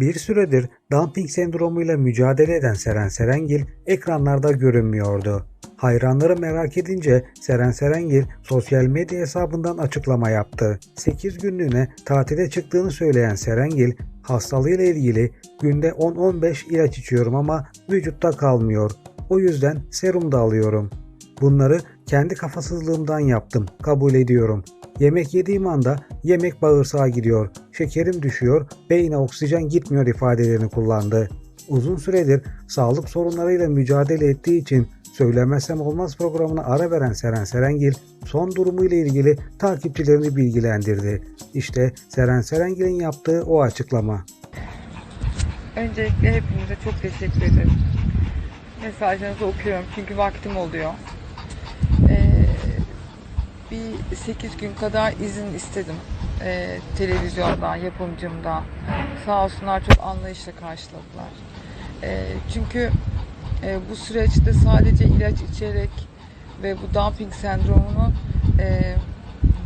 Bir süredir dumping sendromuyla mücadele eden Seren Serengil ekranlarda görünmüyordu. Hayranları merak edince Seren Serengil sosyal medya hesabından açıklama yaptı. 8 günlüğüne tatile çıktığını söyleyen Serengil, hastalığıyla ilgili günde 10-15 ilaç içiyorum ama vücutta kalmıyor. O yüzden serum da alıyorum. Bunları kendi kafasızlığımdan yaptım. Kabul ediyorum. Yemek yediğim anda yemek bağırsağa gidiyor. Şekerim düşüyor, beyne oksijen gitmiyor ifadelerini kullandı. Uzun süredir sağlık sorunlarıyla mücadele ettiği için Söylemezsem Olmaz programına ara veren Seren Serengil son durumuyla ilgili takipçilerini bilgilendirdi. İşte Seren Serengil'in yaptığı o açıklama. Öncelikle hepinize çok teşekkür ederim. Mesajlarınızı okuyorum çünkü vaktim oluyor. Bir 8 gün kadar izin istedim. Ee, televizyondan, yapımcımdan. Sağ olsunlar çok anlayışla karşıladılar. Ee, çünkü e, bu süreçte sadece ilaç içerek ve bu dumping sendromunu e,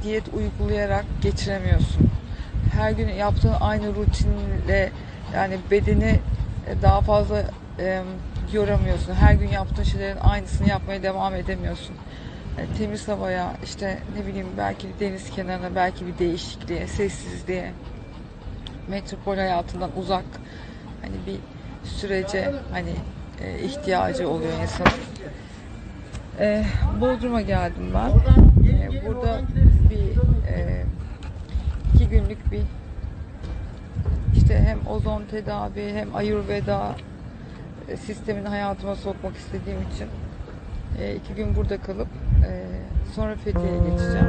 diyet uygulayarak geçiremiyorsun. Her gün yaptığın aynı rutinle yani bedeni e, daha fazla e, yoramıyorsun. Her gün yaptığın şeylerin aynısını yapmaya devam edemiyorsun. E, temiz havaya, işte ne bileyim belki bir deniz kenarına, belki bir değişikliğe, sessizliğe, metropol hayatından uzak hani bir sürece hani e, ihtiyacı oluyor insanın. E, Bodrum'a geldim ben. E, burada bir e, iki günlük bir işte hem ozon tedavi hem ayurveda e, sistemini hayatıma sokmak istediğim için e, iki gün burada kalıp e, sonra Fethiye'ye geçeceğim.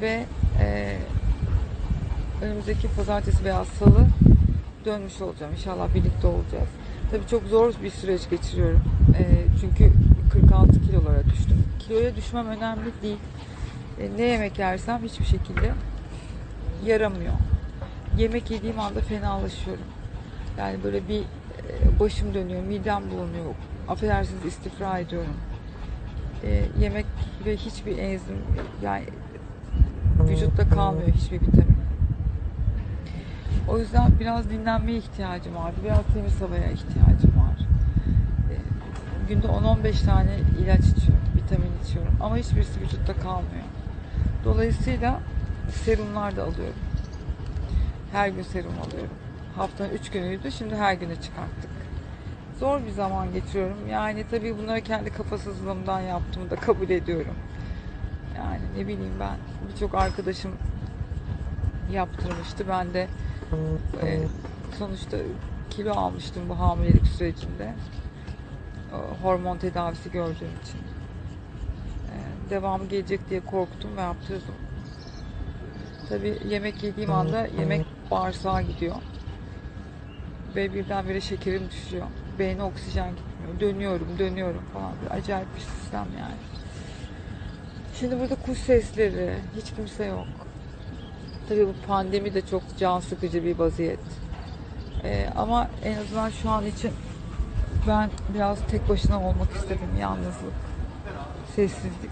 Ve e, önümüzdeki pazartesi veya salı dönmüş olacağım. İnşallah birlikte olacağız. Tabii çok zor bir süreç geçiriyorum. E, çünkü 46 kilolara düştüm. Kiloya düşmem önemli değil. E, ne yemek yersem hiçbir şekilde yaramıyor. Yemek yediğim anda fenalaşıyorum. Yani böyle bir başım dönüyor, midem bulunuyor. Affedersiniz istifra ediyorum. E, yemek ve hiçbir enzim yani vücutta kalmıyor hiçbir vitamin. O yüzden biraz dinlenmeye ihtiyacım var. Biraz temiz havaya ihtiyacım var. E, günde 10-15 tane ilaç içiyorum, vitamin içiyorum. Ama hiçbirisi vücutta kalmıyor. Dolayısıyla serumlar da alıyorum. Her gün serum alıyorum. Haftanın 3 günüydü, şimdi her güne çıkarttık. Zor bir zaman geçiriyorum. Yani tabii bunları kendi kafasızlığımdan yaptığımı da kabul ediyorum. Yani ne bileyim ben birçok arkadaşım yaptırmıştı. Ben de e, sonuçta kilo almıştım bu hamilelik sürecinde. O, hormon tedavisi gördüğüm için. E, devamı gelecek diye korktum ve yaptırdım. Tabii yemek yediğim anda yemek bağırsağa gidiyor. Ve birdenbire şekerim düşüyor. Beyne oksijen gitmiyor. Dönüyorum, dönüyorum falan. Bir acayip bir sistem yani. Şimdi burada kuş sesleri, hiç kimse yok. Tabii bu pandemi de çok can sıkıcı bir vaziyet. Ee, ama en azından şu an için ben biraz tek başına olmak istedim. Yalnızlık, sessizlik.